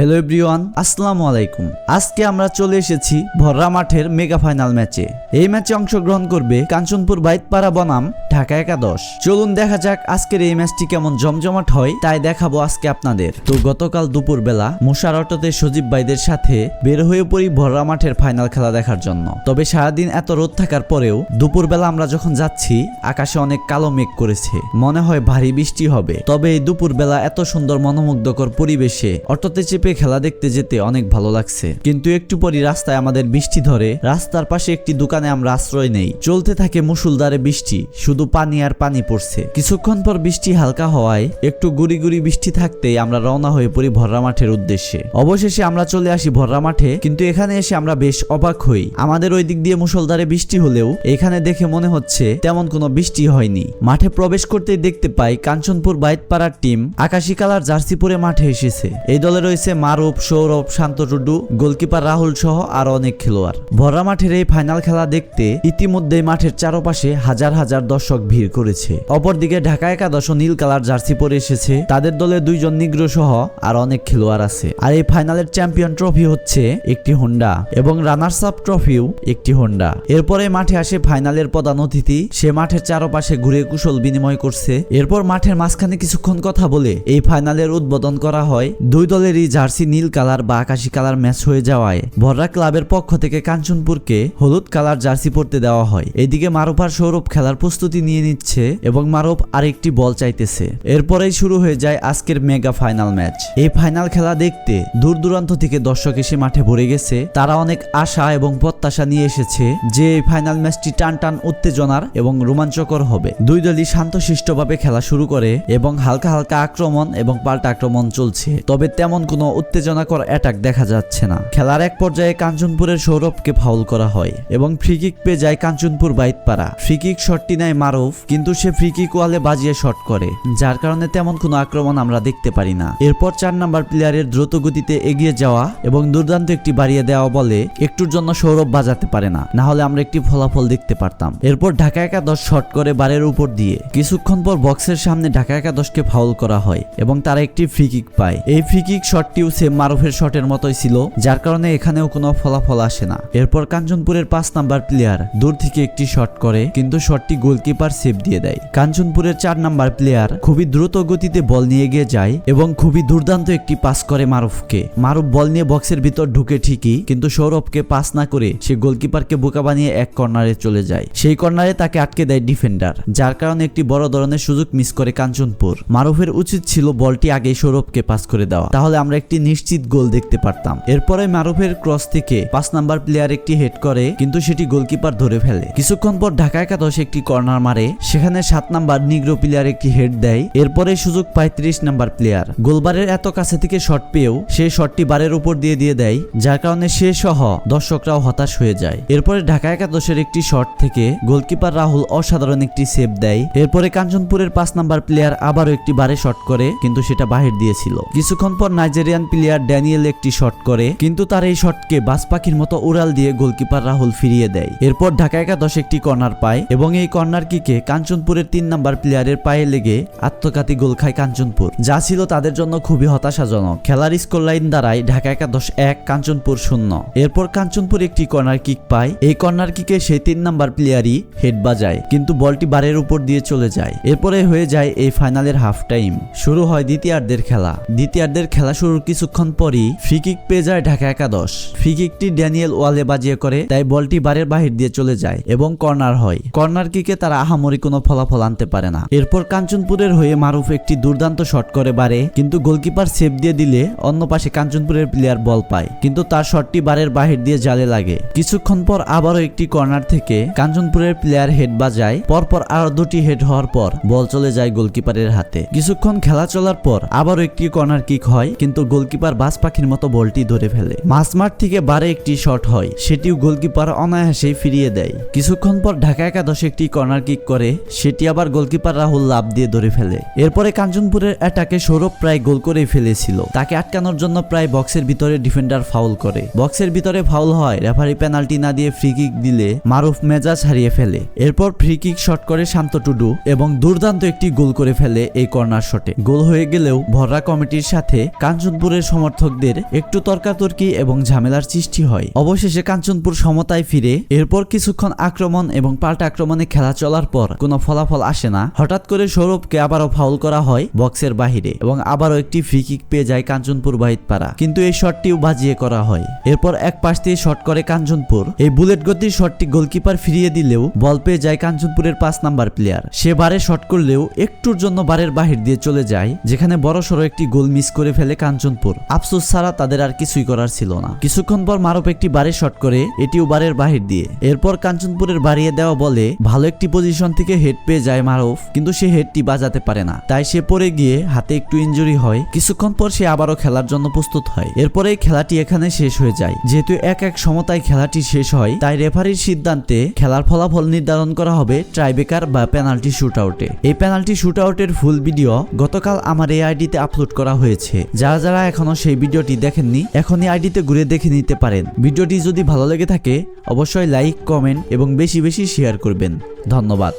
Hello everyone আসসালামু আলাইকুম। আজকে আমরা চলে এসেছি ভররা মাঠের মেগা ফাইনাল ম্যাচে এই ম্যাচে অংশগ্রহণ করবে কাঞ্চনপুর বাইতপাড়া বনাম, ঢাকা একাদশ। চলুন দেখা যাক আজকের এই ম্যাচটি কেমন জমজমাট হয়, তাই দেখাবো আজকে আপনাদের। তো গতকাল দুপুর বেলা মুশার অটোতে সজীব ভাইদের সাথে বের হয়ে পড়ি ভররা মাঠের ফাইনাল খেলা দেখার জন্য। তবে সারাদিন এত রোদ থাকার পরেও দুপুরবেলা আমরা যখন যাচ্ছি, আকাশে অনেক কালো মেঘ করেছে। মনে হয় ভারী বৃষ্টি হবে। তবে এই দুপুরবেলা এত সুন্দর মনোমুগ্ধকর পরিবেশে অটোতে চেপে খেলা দেখতে যেতে অনেক ভালো লাগছে। কিন্তু একটু পরই রাস্তায় আমাদের বৃষ্টি ধরে, রাস্তার পাশে একটি দোকানে আমরা আশ্রয় নেই। চলতে থাকে মুসুলধারে বৃষ্টি, শুধু পানি আর পানি পড়ছে। কিছুক্ষণ পর বৃষ্টি হালকা হওয়ায় একটু গুড়ি গুড়ি বৃষ্টি থাকতেই আমরা রওনা হয়ে পড়ি ভররা মাঠের উদ্দেশ্যে। অবশেষে আমরা চলে আসি ভররা মাঠে, কিন্তু এখানে এসে আমরা বেশ অবাক হই। আমাদের ওই দিক দিয়ে মুসলধারে বৃষ্টি হলেও এখানে দেখে মনে হচ্ছে তেমন কোনো বৃষ্টি হয়নি। মাঠে প্রবেশ করতেই দেখতে পাই কাঞ্চনপুর বাইতপাড়ার টিম আকাশি কালার জার্সি পরে মাঠে এসেছে। এই দলে রয়েছে মারুপ সৌরভ, শান্ত টুডু গোলকিপার রাহুল সহ আরও অনেক খেলোয়াড়। ভরা মাঠের এই ফাইনাল খেলা দেখতে ইতিমধ্যে মাঠের চারপাশে হাজার হাজার দর্শক ভিড় করেছে। অপরদিকে ঢাকা একাদশ নীল কালার জার্সি পরে এসেছে। তাদের দলে দুইজন নিগ্র সহ আর অনেক খেলোয়াড় আছে। আর এই ফাইনালের চ্যাম্পিয়ন ট্রফি হচ্ছে একটি হোন্ডা এবং রানার্স আপ ট্রফিও একটি হোন্ডা। এরপরে মাঠে আসে ফাইনালের প্রধান অতিথি। সে মাঠের চারপাশে ঘুরে কুশল বিনিময় করছে। এরপর মাঠের মাঝখানে কিছুক্ষণ কথা বলে এই ফাইনালের উদ্বোধন করা হয় দুই দলেরই জার্সি নীল কালার বা আকাশি কালার ম্যাচ হয়ে যাওয়ায় ভররা ক্লাবের পক্ষ থেকে কাঞ্চনপুরকে হলুদ কালার জার্সি পরতে দেওয়া হয়। এদিকে মারুফার সৌরভ খেলার প্রস্তুতি নিয়ে নিচ্ছে এবং মারুফ আরেকটি বল চাইতেছে। এরপরেই শুরু হয়ে যায় আজকের মেগা ফাইনাল ম্যাচ। এই ফাইনাল খেলা দেখতে দূর দূরান্ত থেকে দর্শক এসে মাঠে ভরে গেছে। তারা অনেক আশা এবং প্রত্যাশা নিয়ে এসেছে যে এই ফাইনাল ম্যাচটি টান টান উত্তেজনার এবং রোমাঞ্চকর হবে। দুই দলই শান্তশিষ্টভাবে খেলা শুরু করে এবং হালকা হালকা আক্রমণ এবং পাল্টা আক্রমণ চলছে। তবে তেমন কোনো উত্তেজনাকর অ্যাটাক দেখা যাচ্ছে না। খেলার এক পর্যায়ে কাঞ্চনপুরের সৌরভকে ফাউল করা হয় এবং ফ্রিকিক পেয়ে যায় কাঞ্চনপুর বাইতপাড়া। ফ্রিকিক শটটি নেয় মারুফ, কিন্তু সে ফ্রিকিক ওয়ালে বাজিয়ে শট করে, যার কারণে তেমন কোনো আক্রমণ আমরা দেখতে পারি না। এরপর চার নাম্বার প্লেয়ারের দ্রুত গতিতে এগিয়ে যাওয়া এবং দুর্দান্ত একটি বাড়িয়ে দেওয়া বলে একটুর জন্য সৌরভ বাজাতে পারে না না হলে আমরা একটি ফলাফল দেখতে পারতাম। এরপর ঢাকা একাদশ শট করে বারের উপর দিয়ে। কিছুক্ষণ পর বক্সের সামনে ঢাকা একাদশকে ফাউল করা হয় এবং তারা একটি ফ্রি কিক পায়। এই ফ্রি কিক শটটিও সেম মারুফের শটের মতোই ছিল, যার কারণে এখানেও কোনো ফলাফল আসে না। এরপর কাঞ্চনপুরের পাঁচ নাম্বার প্লেয়ার দূর থেকে একটি শট করে, কিন্তু শটটি গোলকিপার সেভ দিয়ে দেয়। কাঞ্চনপুরের চার নাম্বার প্লেয়ার খুবই দ্রুত গতিতে বল নিয়ে গিয়ে যায় এবং খুবই দুর্দান্ত একটি পাস করে মারুফকে। মারুফ বল নিয়ে বক্সের ভিতর ঢুকে ঠিকই, কিন্তু সৌরভকে পাস না করে সে গোলকিপারকে বোকা বানিয়ে এক কর্নারে চলে যায়। সেই কর্নারে তাকে আটকে দেয় ডিফেন্ডার, যার কারণে একটি বড় ধরনের সুযোগ মিস করে কাঞ্চনপুর। মারুফের উচিত ছিল বলটি আগেই সৌরভকে পাস করে দেওয়া। তাহলে আমরা একটি নিশ্চিত গোল দেখতে পারতাম। এরপরে মারুফের ক্রস থেকে পাঁচ নাম্বার প্লেয়ার একটি হেড করে, কিন্তু সেটি গোলকিপার ধরে ফেলে। কিছুক্ষণ পর ঢাকা একাদশ একটি কর্নার মারে, সেখানে সাত নাম্বার নিগ্রো প্লেয়ার একটি হেড দেয়, এরপরে সুযোগ পায় ত্রিশ নাম্বার প্লেয়ার গোলবারের এত কাছে থেকে শট পেয়েও সে শটটি বারের উপর দিয়ে দিয়ে দেয়, যার কারণে সে সহ দর্শকরাও হতাশ হয়ে যায়। এরপরে ঢাকা একাদশের একটি শট থেকে গোলকিপার রাহুল অসাধারণ একটি সেভ দেয়। এরপরে কাঞ্চনপুরের পাঁচ নাম্বার প্লেয়ার আবারও একটি বারে শট করে, কিন্তু সেটা বাহির দিয়েছিল। কিছুক্ষণ পর নাইজেরিয়ান প্লেয়ার ড্যানিয়েল একটি শট করে, কিন্তু তার এই শটকে বাস পাখির মতো উড়াল দিয়ে গোলকিপার রাহুল ফিরিয়ে দেয়। এরপর ঢাকা একাদশ একটি কর্নার পায় এবং এই কর্নার কিকে কাঞ্চনপুরের তিন নাম্বার প্লেয়ারের পায়ে লেগে আত্মঘাতী গোল খায় কাঞ্চনপুর। যা ছিল তাদের জন্য খুবই হতাশাজনক। খেলার স্কোর লাইন দ্বারাই ঢাকা একাদশ এক, কাঞ্চনপুর শূন্য। এরপর কাঞ্চনপুর একটি কর্নার কিক পায়। এই কর্নার কিকে সেই তিন নাম্বার প্লেয়ারই হেড বাজায়, কিন্তু বলটি বারের উপর দিয়ে চলে যায়। এরপরে হয়ে যায় এই ফাইনালের হাফ টাইম শুরু হয় দ্বিতীয়ার্ধের খেলা। দ্বিতীয়ার্ধের খেলা শুরুর কিছুক্ষণ পরই ফ্রি কিক পেয়ে যায় ঢাকা একাদশ। ফ্রি কিকটি ড্যানিয়েল ওয়ালে বাজিয়ে করে, তাই বলটি বারের বাহির দিয়ে চলে যায় এবং কর্নার হয়। কর্নার কিকে তারা আহামরি কোনো ফলাফল আনতে পারে না। এরপর কাঞ্চনপুরের হয়ে মারুফ একটি দুর্দান্ত শট করে বারে, কিন্তু গোলকিপার সেভ দিয়ে দিলে অন্য পাশে কাঞ্চনপুরের প্লেয়ার বল পায়। কিন্তু তার শটটি বারের বাহির দিয়ে জালে লাগে। কিছুক্ষণ পর আবারও একটি কর্নার থেকে কাঞ্চনপুরের প্লেয়ার হেড বাজায়। পরপর আরও দুটি হেড হওয়ার পর বল চলে যায় গোলকিপারের হাতে। কিছুক্ষণ খেলা চলার পর আবারও একটি কর্নার কিক হয়, কিন্তু গোলকিপার বাস পাখির মতো বলটি ধরে ফেলে। মাঝমাঠ থেকে বারে একটি শট হয়, সেটিও গোলকিপার অনায়াসেই ফিরিয়ে দেয়। কিছুক্ষণ পর ঢাকা একাদশ একটি কর্নার কিক করে, সেটি আবার গোলকিপার রাহুল লাভ দিয়ে ধরে ফেলে। এরপরে কাঞ্চনপুরের অ্যাটাকে সৌরভ প্রায় গোল করেই ফেলেছিল। তাকে আটকানোর জন্য প্রায় বক্সের ভিতরে ডিফেন্ডার ফাউল করে। বক্সের ভিতরে ফাউল হয়, রেফারি পেনাল্টি না দিয়ে ফ্রি কিক দিলে মারুফ মেজাজ হারিয়ে ফেলে। এরপর ফ্রি কিক শট করে শান্ত টুডু এবং দুর্দান্ত একটি গোল করে ফেলে এই কর্নার শটে। গোল হয়ে গেলেও ভররা কমিটির সাথে কাঞ্চনপুর কাঞ্চনপুরের সমর্থকদের একটু তর্কাতর্কি এবং ঝামেলার সৃষ্টি হয়। অবশেষে কাঞ্চনপুর সমতায় ফিরে, এরপর কিছুক্ষণ আক্রমণ এবং পাল্টা আক্রমণে খেলা চলার পর কোনো ফলাফল আসে না। হঠাৎ করে সৌরভকে আবারও ফাউল করা হয় বক্সের বাহিরে এবং আবারও একটি ফ্রি কিক পেয়ে যায় কাঞ্চনপুর বাহিতপাড়া। কিন্তু এই শটটিও বাজিয়ে করা হয়। এরপর এক পাশ দিয়ে শট করে কাঞ্চনপুর। এই বুলেট গতির শটটি গোলকিপার ফিরিয়ে দিলেও বল পেয়ে যায় কাঞ্চনপুরের পাঁচ নাম্বার প্লেয়ার সে বারে শট করলেও একটুর জন্য বারের বাহির দিয়ে চলে যায়, যেখানে বড় সড়ো একটি গোল মিস করে ফেলে কাঞ্চনপুর আফসোস ছাড়া তাদের আর কিছুই করার ছিল না। কিছুক্ষণ পর মারুফ একটি বারে শট করে এটিও বারের বাহির দিয়ে। এরপর কাঞ্চনপুরের বাড়িয়ে দেওয়া বলে, ভালো একটি পজিশন থেকে হেড পেয়ে যায় মারুফ, কিন্তু সে হেডটি বাজাতে পারে না। তাই সে পড়ে গিয়ে হাতে একটু ইনজুরি হয়। কিছুক্ষণ পর সে আবারও খেলার জন্য প্রস্তুত হয়। এরপরে খেলাটি এখানে শেষ হয়ে যায়। যেহেতু এক এক সমতায় খেলাটি শেষ হয়, তাই রেফারির সিদ্ধান্তে খেলার ফলাফল নির্ধারণ করা হবে ট্রাইবেকার বা পেনাল্টি শুট আউটে এই পেনাল্টি শুট আউটের ফুল ভিডিও গতকাল আমার এই আইডিতে আপলোড করা হয়েছে। যারা যারা যারা এখনও সেই ভিডিওটি দেখেননি, এখনই আইডিতে ঘুরে দেখে নিতে পারেন। ভিডিওটি যদি ভালো লেগে থাকে, অবশ্যই লাইক, কমেন্ট এবং বেশি বেশি শেয়ার করবেন। ধন্যবাদ।